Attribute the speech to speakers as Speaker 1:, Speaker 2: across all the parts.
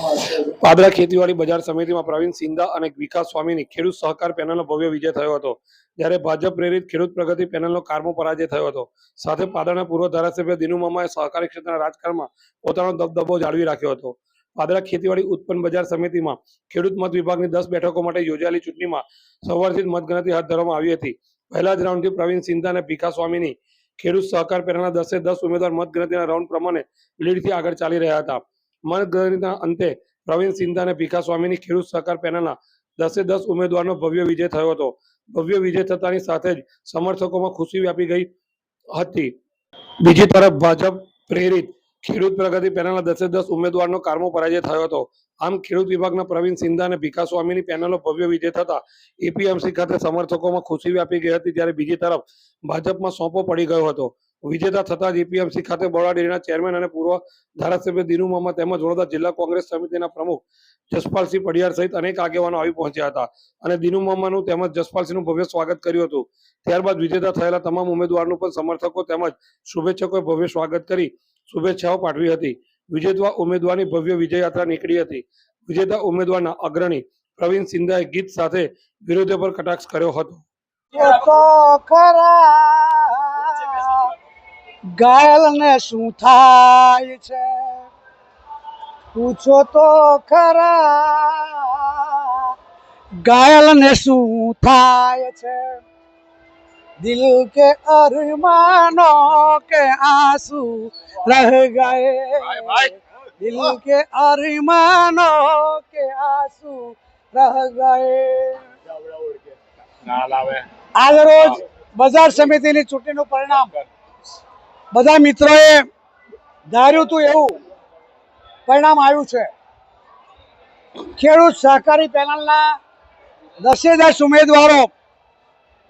Speaker 1: પાદરા ખેતીવાડી બજાર સમિતિમાં પ્રવીણ સિંધા અને વિકાસ સ્વામીની ખેડૂત સહકાર પેનલનો ભવ્ય વિજય થયો હતો. જ્યારે ભાજપ પ્રેરિત ખેડૂત પ્રગતિ પેનલનો કારમો પરાજય થયો હતો. સાથે પાદરાના પૂર્વ ધારાસભ્ય દિનુમામાએ સહકારી ક્ષેત્રના રાજકારણમાં પોતાનો દબદબો જાળવી રાખ્યો હતો. પાદરા ખેતીવાડી ઉત્પન્ન બજાર સમિતિમાં ખેડૂત મત વિભાગની દસ બેઠકો માટે યોજાયેલી ચૂંટણીમાં સવારથી જ મતગણતરી હાથ ધરવામાં આવી હતી. પહેલા જ રાઉન્ડથી પ્રવીણ સિંધા અને ભીખા સ્વામીની ખેડૂત સહકાર પેનલના દસે દસ ઉમેદવાર મતગણતરીના રાઉન્ડ પ્રમાણે લીડથી આગળ ચાલી રહ્યા હતા. મતગણતરીના અંતે પ્રવીણ સિંધા અને ભીખા સ્વામીની ખેડૂત સહકાર પેનલના દસે દસ ઉમેદવારનો ભવ્ય વિજય થયો હતો. ભવ્ય વિજય થતાની સાથે જ સમર્થકોમાં ખુશી વ્યાપી ગઈ હતી. બીજી તરફ ભાજપ પ્રેરિત ખેડૂત પ્રગતિ પેનલના દસે દસ ઉમેદવારનો કારમો પરાજય થયો હતો. આમ ખેડૂત વિભાગના પ્રવીણ સિંધા અને ભીખા સ્વામીની પેનલો ભવ્ય વિજય થતા એપીએમસી ખાતે સમર્થકોમાં ખુશી વ્યાપી ગઈ હતી, જ્યારે બીજી તરફ ભાજપમાં સોંપો પડી ગયો હતો. વિજેતા થતા જીપીએમસી ખાતે બરોડા ડેરીના ચેરમેન અને પૂર્વ ધારાસભ્ય દિનુ મામા તેમજ વડોદરા જિલ્લા કોંગ્રેસ સમિતિના પ્રમુખ જસપાલસિંહ પડિયાર સહિત અનેક આગેવાનો આવી પહોંચ્યા હતા અને દિનુ મામાનું તેમજ જસપાલસિંહનું ભવ્ય સ્વાગત કર્યું હતું. ત્યારબાદ વિજેતા થયેલા તમામ ઉમેદવારનું પણ સમર્થકો તેમજ શુભેચ્છકોએ ભવ્ય સ્વાગત કરી શુભેચ્છાઓ પાઠવી હતી. વિજેતા ઉમેદવારની ભવ્ય વિજય યાત્રા નીકળી હતી. વિજેતા ઉમેદવારના અગ્રણી પ્રવીણ સિંધાએ ગીત સાથે વિરોધીઓ પર કટાક્ષ કર્યો હતો.
Speaker 2: ખરા ગાયલને શું થાય છે? પૂછો તો ખરા ગાયલને શું થાય છે? દિલ કે અરમાનો કે આંસુ રહ ગયે? દિલ કે અરમાનો કે આંસુ રહ ગયે? આજ રોજ બજાર સમિતિની ચૂંટણીનું પરિણામ. બધા મિત્રોએ ધાર્યું હતું એવું પરિણામ આવ્યું છે. ખેડૂત સહકારી પેનલના દસે દસ ઉમેદવારો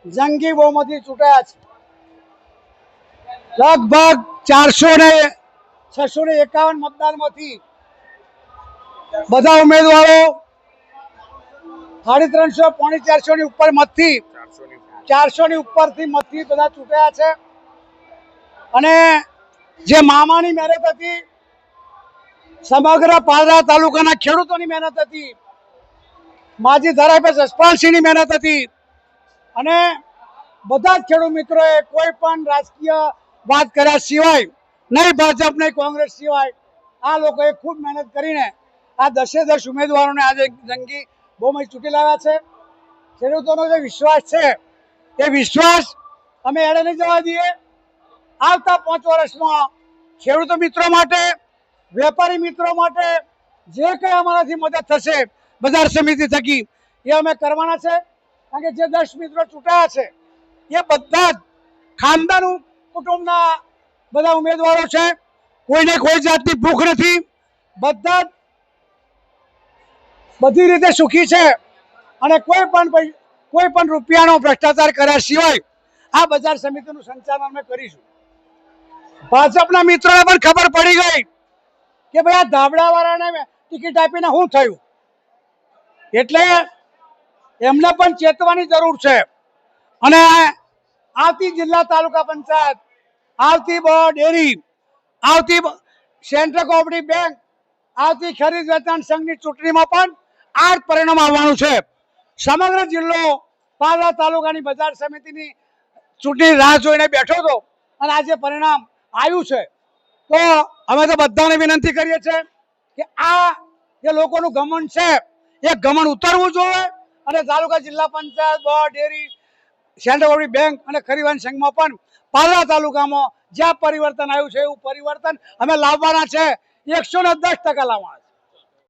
Speaker 2: જંગી બહુમતી ચૂંટાયા છે. લગભગ ચારસો ને છસો ને એકાવન મતદાનમાંથી બધા ઉમેદવારો સાડી ત્રણસો પોણી ચારસો ની ઉપર મતથી ચારસો ની ઉપરથી મતથી બધા ચૂંટાયા છે. અને જે મામાની મહેનત હતી, સમગ્ર પાલરા તાલુકાના ખેડૂતોની મહેનત હતી, માજી ધારાસભ્ય જસપાલસિંહની મહેનત હતી, અને બધા જ ખેડૂત મિત્રોએ કોઈ પણ રાજકીય વાત કર્યા સિવાય, નહીં ભાજપ, નહીં કોંગ્રેસ સિવાય, આ લોકોએ ખૂબ મહેનત કરીને આ દસે દસ ઉમેદવારોને આજે જંગી બહુમતી ચૂંટી લાવ્યા છે. ખેડૂતોનો જે વિશ્વાસ છે, એ વિશ્વાસ અમે એડે નહીં જવા દઈએ. આવતા પાંચ વર્ષમાં ખેડૂતો મિત્રો માટે, વેપારી મિત્રો માટે જે કંઈ અમારાથી મદદ થશે, બજાર સમિતિ થકી, એ અમે કરવાના છે. કારણ કે જે દસ મિત્રો ચૂંટાયા છે, એ બધા જ ખાનદાન કુટુંબના બધા ઉમેદવારો છે. કોઈને કોઈ જાતની ભૂખ નથી. બધા બધી રીતે સુખી છે. અને કોઈ પણ કોઈ પણ રૂપિયાનો ભ્રષ્ટાચાર કર્યા સિવાય આ બજાર સમિતિનું સંચાલન અમે કરીશું. ભાજપના મિત્રોને પણ ખબર પડી ગઈ કે ભાઈ આ ધાબળા વાળાને ટિકિટ આપીને શું થયું? એટલે એમને પણ ચેતવાની જરૂર છે. અને આવતી જિલ્લા તાલુકા પંચાયત, આવતી ડેરી, આવતી સેન્ટ્રલ કોઓપરેટિવ બેંક, આવતી ખરીદ વેચાણ સંઘની ચૂંટણીમાં પણ આ પરિણામ આવવાનું છે. સમગ્ર જિલ્લો પાલા તાલુકાની બજાર સમિતિની ચૂંટણી રાહ જોઈને બેઠો હતો. અને આજે પરિણામ આવ્યું છે. તો અમે તો બધાને વિનંતી કરીએ છીએ કે આ જે લોકોનું ગમન છે, એ ગમન ઉતરવું જોઈએ અને તાલુકા જિલ્લા panchayat board dairy, central bank અને ખરીવાન સંઘમાં પણ પાલરા તાલુકામાં જ્યાં પરિવર્તન આવ્યું છે એવું પરિવર્તન અમે લાવવાના છે. એકસો ને દસ ટકા લાવવાના છે.